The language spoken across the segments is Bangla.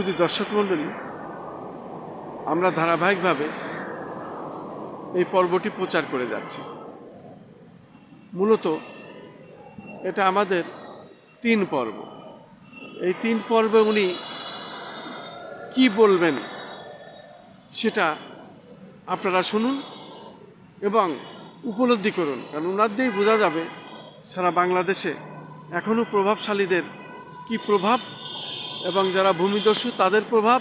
শুধু দর্শক মণ্ডলী, আমরা ধারাবাহিকভাবে এই পর্বটি প্রচার করে যাচ্ছি। মূলত এটা আমাদের তিন পর্ব। এই তিন পর্বে উনি কি বলবেন সেটা আপনারা শুনুন এবং উপলব্ধি করুন, কারণ ওনার দিয়েই বোঝা যাবে সারা বাংলাদেশে এখনও প্রভাবশালীদের কি প্রভাব এবং যারা ভূমিদস্যু, তাদের প্রভাব,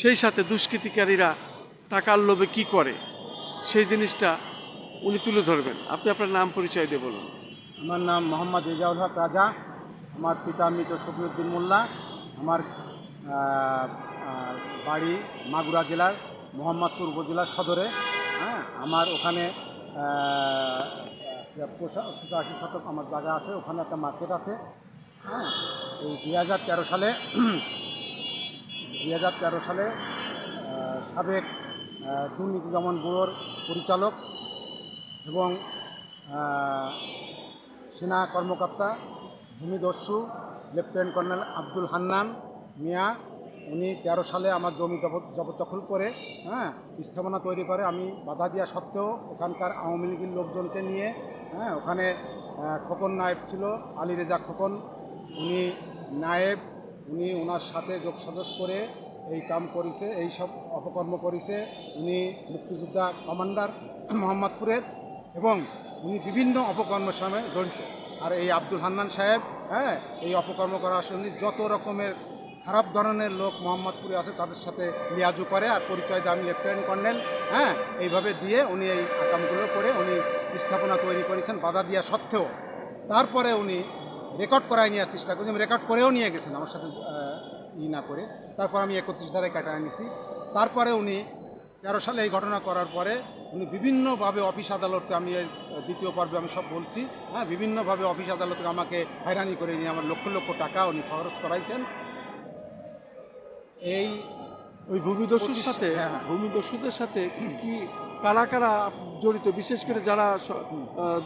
সেই সাথে দুষ্কৃতিকারীরা টাকার লোভে কি করে, সেই জিনিসটা উনি তুলে ধরবেন। আপনি আপনার নাম পরিচয় দিয়ে বলুন। আমার নাম মোহাম্মদ রেজাউল হক রাজা, আমার পিতা মৃত শফিউদ্দিন মোল্লা, আমার বাড়ি মাগুরা জেলার মোহাম্মদপুর উপজেলা সদরে। হ্যাঁ আমার ওখানে পঁচাশি শতক আমার জায়গা আছে, ওখানে একটা মার্কেট আছে। হ্যাঁ এই দুই হাজার তেরো সালে, দুই হাজার তেরো সালে সাবেক দুর্নীতি দমন ব্যুরোর পরিচালক এবং সেনা কর্মকর্তা ভূমিদস্যু লেফটেন্যান্ট কর্নেল আব্দুল হান্নান মিয়া, উনি তেরো সালে আমার জমি জবরদখল করে হ্যাঁ স্থাপনা তৈরি করে, আমি বাধা দেওয়া সত্ত্বেও ওখানকার আওয়ামী লীগের লোকজনকে নিয়ে হ্যাঁ ওখানে খোকন নায়েব ছিল, আলী রেজা খোকন উনি নায়েব, উনি ওনার সাথে যোগ সদস্য করে এই কাম করেছে, এই সব অপকর্ম করেছে। উনি মুক্তিযোদ্ধা কমান্ডার মোহাম্মদপুরের এবং উনি বিভিন্ন অপকর্মের সঙ্গে জড়িত। আর এই আব্দুল হান্নান সাহেব হ্যাঁ এই অপকর্ম করার সঙ্গে যত রকমের খারাপ ধরনের লোক মোহাম্মদপুরে আছে, তাদের সাথে লিয়াজু করে আর পরিচয় দেয়। আমি লেফটেন্যান্ট কর্নেল হ্যাঁ এইভাবে দিয়ে উনি এই আকামগুলো করে উনি স্থাপনা তৈরি করেছেন বাধা দেওয়া সত্ত্বেও। তারপরে উনি রেকর্ড করায় নেওয়ার চেষ্টা করেছেন রেকর্ড করেও নিয়ে গেছেন আমার সাথে ই না করে। তারপর আমি একত্রিশ ধারে কাটায় নিছি। তারপরে উনি তেরো সালে এই ঘটনা করার পরে উনি বিভিন্নভাবে অফিস আদালতে আমি এর দ্বিতীয় পর্বে আমি সব বলছি। হ্যাঁ বিভিন্নভাবে অফিস আদালতে আমাকে হয়রানি করে নিয়ে আমার লক্ষ লক্ষ টাকা উনি খরচ করাইছেন। এই ওই ভূমিদস্যুর সাথে হ্যাঁ, হ্যাঁ। ভূমিদস্যুদের সাথে কি কারা কারা জড়িত? বিশেষ করে যারা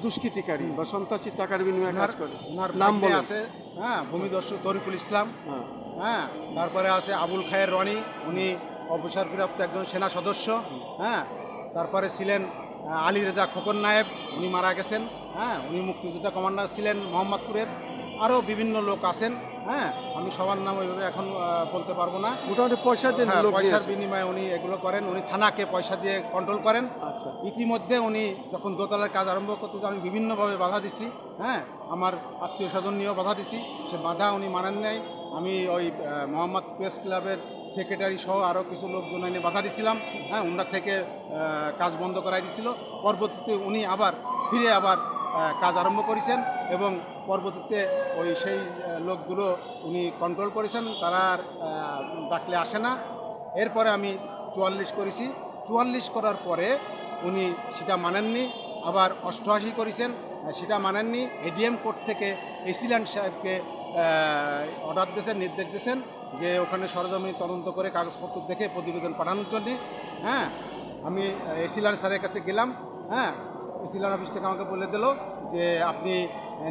দুষ্কৃতিকারী বা সন্ত্রাসী টাকার বিনিময়ে কাজ করে। ওনার নাম। আছে হ্যাঁ ভূমিদস্যু তরিকুল ইসলাম। হ্যাঁ। হ্যাঁ তারপরে আছে আবুল খায়ের রনি। উনি অবসরপ্রাপ্ত একজন সেনা সদস্য। হ্যাঁ তারপরে ছিলেন আলী রেজা খোকন নায়েব। উনি মারা গেছেন। হ্যাঁ উনি মুক্তিযোদ্ধা কমান্ডার ছিলেন মোহাম্মদপুরের। আরও বিভিন্ন লোক আছেন। হ্যাঁ আমি সবার নাম ওইভাবে এখন বলতে পারব না। মোটামুটি পয়সা দিয়ে হ্যাঁ, পয়সার বিনিময়ে উনি এগুলো করেন উনি থানাকে পয়সা দিয়ে কন্ট্রোল করেন। আচ্ছা। ইতিমধ্যে উনি যখন দোতলার কাজ আরম্ভ করতে আমি বিভিন্নভাবে বাধা দিছি হ্যাঁ আমার আত্মীয় স্বজন নিয়েও বাধা দিছি। সে বাধা উনি মানেন নাই। আমি ওই মোহাম্মদ প্রেস ক্লাবের সেক্রেটারি সহ আরও কিছু লোকজন এনে বাধা দিছিলাম হ্যাঁ ওনার থেকে কাজ বন্ধ করাই দিছিল। পরবর্তীতে উনি আবার ফিরে আবার কাজ আরম্ভ করেছেন এবং পরবর্তীতে ওই সেই লোকগুলো উনি কন্ট্রোল করেছেন, তারা আর ডাকলে আসে না। এরপরে আমি চুয়াল্লিশ করেছি। চুয়াল্লিশ করার পরে উনি সেটা মানেননি, আবার অষ্টআশি করেছেন সেটা মানেননি। এডিএম কোর্ট থেকে এসিল্যান্ড সাহেবকে অর্ডার দিয়েছেন, নির্দেশ দিয়েছেন যে ওখানে সরজমিনি তদন্ত করে কাগজপত্র দেখে প্রতিবেদন পাঠানোর জন্য। হ্যাঁ আমি এসিল্যান্ড স্যারের কাছে গেলাম। হ্যাঁ এসিল্যান্ড অফিস থেকে আমাকে বলে দিল যে আপনি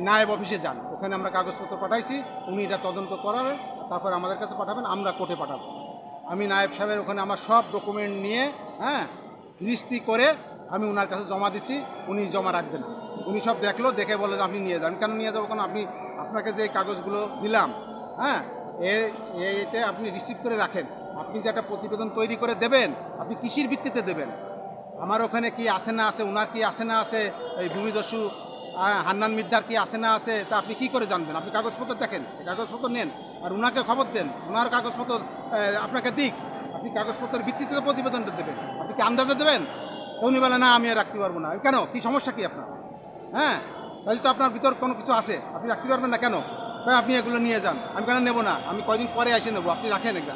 নায়েব অফিসে যান। ওখানে আমরা কাগজপত্র পাঠাইছি, উনি এটা তদন্ত করাবেন তারপর আমাদের কাছে পাঠাবেন, আমরা কোর্টে পাঠাবো। আমি নায়েব সাহেবের ওখানে আমার সব ডকুমেন্ট নিয়ে হ্যাঁ ফিরিস্তি করে আমি ওনার কাছে জমা দিছি, উনি জমা রাখবেন। উনি সব দেখল, দেখে বলে যে আপনি নিয়ে যান। কেন নিয়ে যাব? কারণ আপনি, আপনাকে যে কাগজগুলো দিলাম হ্যাঁ এতে আপনি রিসিভ করে রাখেন। আপনি যে একটা প্রতিবেদন তৈরি করে দেবেন, আপনি কৃষির ভিত্তিতে দেবেন। আমার ওখানে কি আসে না আছে ওনার কি আসে না আছে এই ভূমিদস্যু হান্নান মিদ্দার কি আসে না আছে তা আপনি কি করে জানবেন? আপনি কাগজপত্র দেখেন, কাগজপত্র নেন, আর ওনাকে খবর দেন ওনার কাগজপত্র আপনাকে দিক, আপনি কাগজপত্রের ভিত্তিতে তো প্রতিবেদনটা দেবেন, আপনি কি আন্দাজে দেবেন? উনি বলে, না, আমি রাখতে পারব না। কেন? কি সমস্যা কি আপনার? হ্যাঁ? তাহলে তো আপনার ভিতর কোনো কিছু আছে, আপনি রাখতে পারবেন না কেন? আপনি এগুলো নিয়ে যান, আমি কেন নেব না? আমি কয়দিন পরে এসে নেব, আপনি রাখেন এটা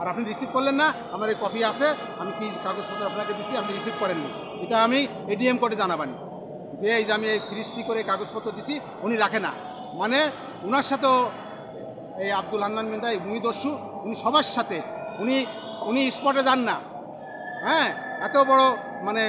আর আপনি রিসিভ করলেন না, আমার এই কপি আছে, আমি কি কাগজপত্র আপনাকে দিচ্ছি আপনি রিসিভ করেননি। এটা আমি এডিএম কোর্টে জানাবানি। যে এই যে আমি এই ফিরিস্তি করে কাগজপত্র দিছি, উনি রাখে না। মানে ওনার সাথেও এই আব্দুল হান্নান মিন্দা এই ভূমিদস্যু উনি সবার সাথে, উনি উনি স্পটে যান না। হ্যাঁ এত বড় মানে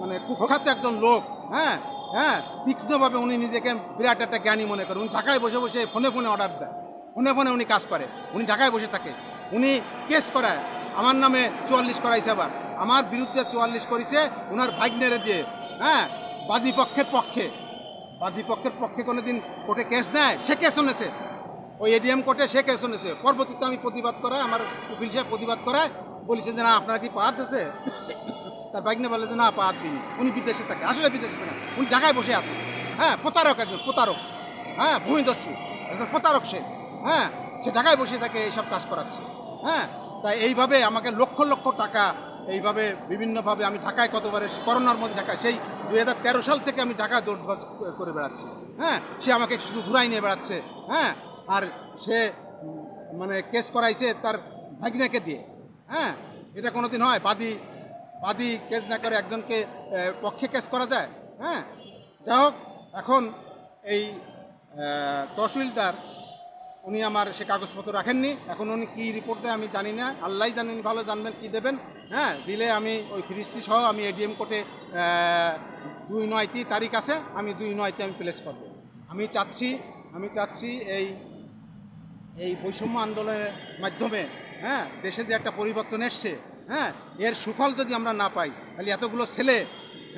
মানে কুখ্যাত একজন লোক হ্যাঁ হ্যাঁ তীক্ষ্ণভাবে উনি নিজেকে বিরাট একটা জ্ঞানী মনে করেন উনি ঢাকায় বসে বসে ফোনে ফোনে অর্ডার দেয়। ফোনে ফোনে উনি কাজ করে। উনি ঢাকায় বসে থাকে। উনি কেস করায়। আমার নামে চুয়াল্লিশ করাইছে আবার। আমার বিরুদ্ধে চুয়াল্লিশ করেছে ওনার ভাগ্নেরে দিয়ে। হ্যাঁ? বাদী পক্ষের পক্ষে। বাদী পক্ষের পক্ষে কোনোদিন কোর্টে কেস নেয়, সে কেস শুনেছে। ওই এডিএম কোর্টে সে কেস শুনেছে। পরবর্তীতে আমি প্রতিবাদ করায় আমার উকিল সাহেব প্রতিবাদ করায়। বলেছে যে, না, আপনার কি পাহাড় আছে? তার বাইকনে বলে যে, না পাহাড় দিন উনি বিদেশে থাকে। আসলে বিদেশে থাকে উনি ঢাকায় বসে আছে। হ্যাঁ প্রতারক একজন, প্রতারক। হ্যাঁ ভূমিদস্যু। একজন প্রতারক সে। হ্যাঁ সে ঢাকায় বসে তাকে এইসব কাজ করাচ্ছে। হ্যাঁ? তাই এইভাবে আমাকে লক্ষ লক্ষ টাকা এইভাবে বিভিন্নভাবে আমি ঢাকায় কতবারে করোনার মধ্যে ঢাকায়, সেই দুই হাজার তেরো সাল থেকে আমি ঢাকায় দৌড় করে বেড়াচ্ছি। হ্যাঁ? সে আমাকে শুধু ঘুরাই নিয়ে বেড়াচ্ছে। হ্যাঁ? আর সে মানে কেস করাইছে তার ভাগিনাকে দিয়ে। হ্যাঁ? এটা কোনো দিন হয়? বাদী বাদী কেস না করে একজনকে পক্ষে কেস করা যায়? হ্যাঁ? যাই হোক, এখন এই তহসিলদার উনি আমার সে কাগজপত্র রাখেননি। এখন উনি কী রিপোর্ট দেয় আমি জানি না। আল্লাহ জানেন ভালো জানবেন কি দেবেন। হ্যাঁ দিলে আমি ওই ফিরিস্তি সহ আমি এডিএম কোর্টে দুই নয়টি তারিখ আছে আমি দুই নয়টি আমি প্লেস করব। আমি চাচ্ছি আমি চাচ্ছি এই এই বৈষম্য আন্দোলনের মাধ্যমে হ্যাঁ দেশে যে একটা পরিবর্তন এসছে হ্যাঁ এর সুফল যদি আমরা না পাই তাহলে এতগুলো ছেলে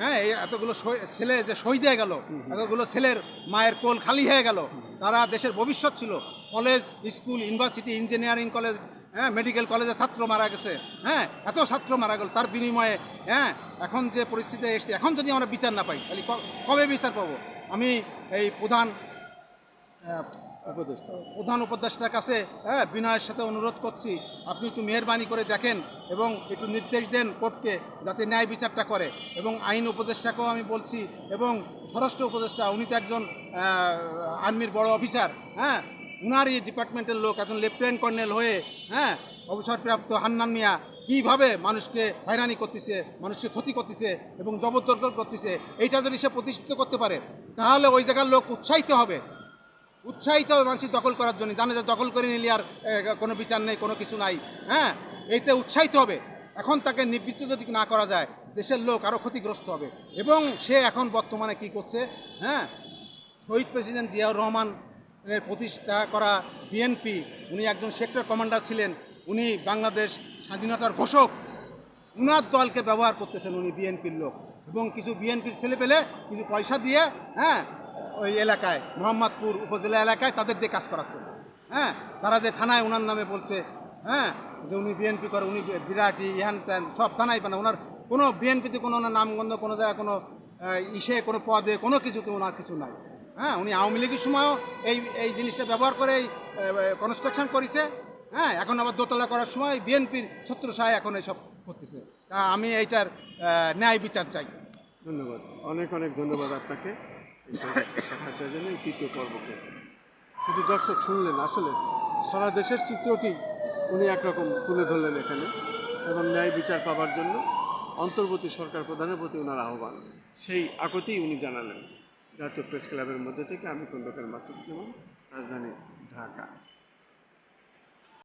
হ্যাঁ এই এতগুলো ছেলে যে শহীদ হয়ে গেল এতগুলো ছেলের মায়ের কোল খালি হয়ে গেল তারা দেশের ভবিষ্যৎ ছিল। College school university engineering college হ্যাঁ মেডিকেল কলেজে ছাত্র মারা গেছে হ্যাঁ এত ছাত্র মারা গেল তার বিনিময়ে হ্যাঁ এখন যে পরিস্থিতি এসছে এখন যদি আমরা বিচার না পাই তাহলে কবে বিচার পাবো? আমি এই প্রধান প্রধান উপদেষ্টার কাছে হ্যাঁ বিনয়ের সাথে অনুরোধ করছি আপনি একটু মেহরবানি করে দেখেন এবং একটু নির্দেশ দেন কোর্টকে যাতে ন্যায় বিচারটা করে এবং আইন উপদেষ্টাকেও আমি বলছি এবং স্বরাষ্ট্র উপদেষ্টা উনি তো একজন আর্মির বড় অফিসার হ্যাঁ উনারই ডিপার্টমেন্টের লোক একজন লেফটেন্যান্ট কর্নেল হয়ে হ্যাঁ অবসরপ্রাপ্ত হান্নান মিয়া কীভাবে মানুষকে হয়রানি করতেছে, মানুষকে ক্ষতি করতেছে এবং জবরদখল করতেছে, এইটা যদি সে প্রতিষ্ঠিত করতে পারে, তাহলে ওই জায়গার লোক উৎসাহিত হবে। উৎসাহিত হবে মানুষের দখল করার জন্য। জানে যে দখল করে নিলে আর কোনো বিচার নেই, কোনো কিছু নাই হ্যাঁ এইটা উৎসাহিত হবে। এখন তাকে নিবৃত্ত যদি না করা যায়, দেশের লোক আরও ক্ষতিগ্রস্ত হবে। এবং সে এখন বর্তমানে কি করছে হ্যাঁ শহীদ প্রেসিডেন্ট জিয়াউর রহমানের প্রতিষ্ঠা করা বিএনপি উনি একজন সেক্টর কমান্ডার ছিলেন, উনি বাংলাদেশ স্বাধীনতার ঘোষক। উনার দলকে ব্যবহার করতেছেন উনি বিএনপির লোক এবং কিছু বিএনপির ছেলে পেলে কিছু পয়সা দিয়ে হ্যাঁ ওই এলাকায়, মোহাম্মদপুর উপজেলা এলাকায় তাদের দিয়ে কাজ করাচ্ছে হ্যাঁ তারা যে থানায় ওনার নামে বলছে হ্যাঁ যে উনি বিএনপি করে, উনি বিরাটি ইহান ত্যান, সব থানায় পান ওনার কোনো বিএনপিতে কোনো ওনার নামগন্ধ, কোনো জায়গায় কোনো ইসে, কোনো পদে কোনো কিছুতে ওনার কিছু নাই। হ্যাঁ উনি আওয়ামী লীগের সময়ও এই এই জিনিসটা ব্যবহার করে, এই কনস্ট্রাকশন করেছে। হ্যাঁ এখন আবার দোতলা করার সময় বিএনপির ছত্র সাহেব এখন এইসব করতেছে। তা আমি এইটার ন্যায় বিচার চাই। ধন্যবাদ। অনেক অনেক ধন্যবাদ আপনাকে। তৃতীয় পর্বকে। শুধু দর্শক শুনলেন, আসলে সারা দেশের চিত্রটি উনি একরকম তুলে ধরলেন এখানে এবং ন্যায় বিচার পাবার জন্য অন্তর্বর্তী সরকার প্রধানের প্রতি ওনার আহ্বান। সেই আকতেই উনি জানালেন। জাতীয় প্রেস ক্লাবের মধ্যে থেকে আমি খন্দকার মাসুদুজ্জামান রাজধানী ঢাকা।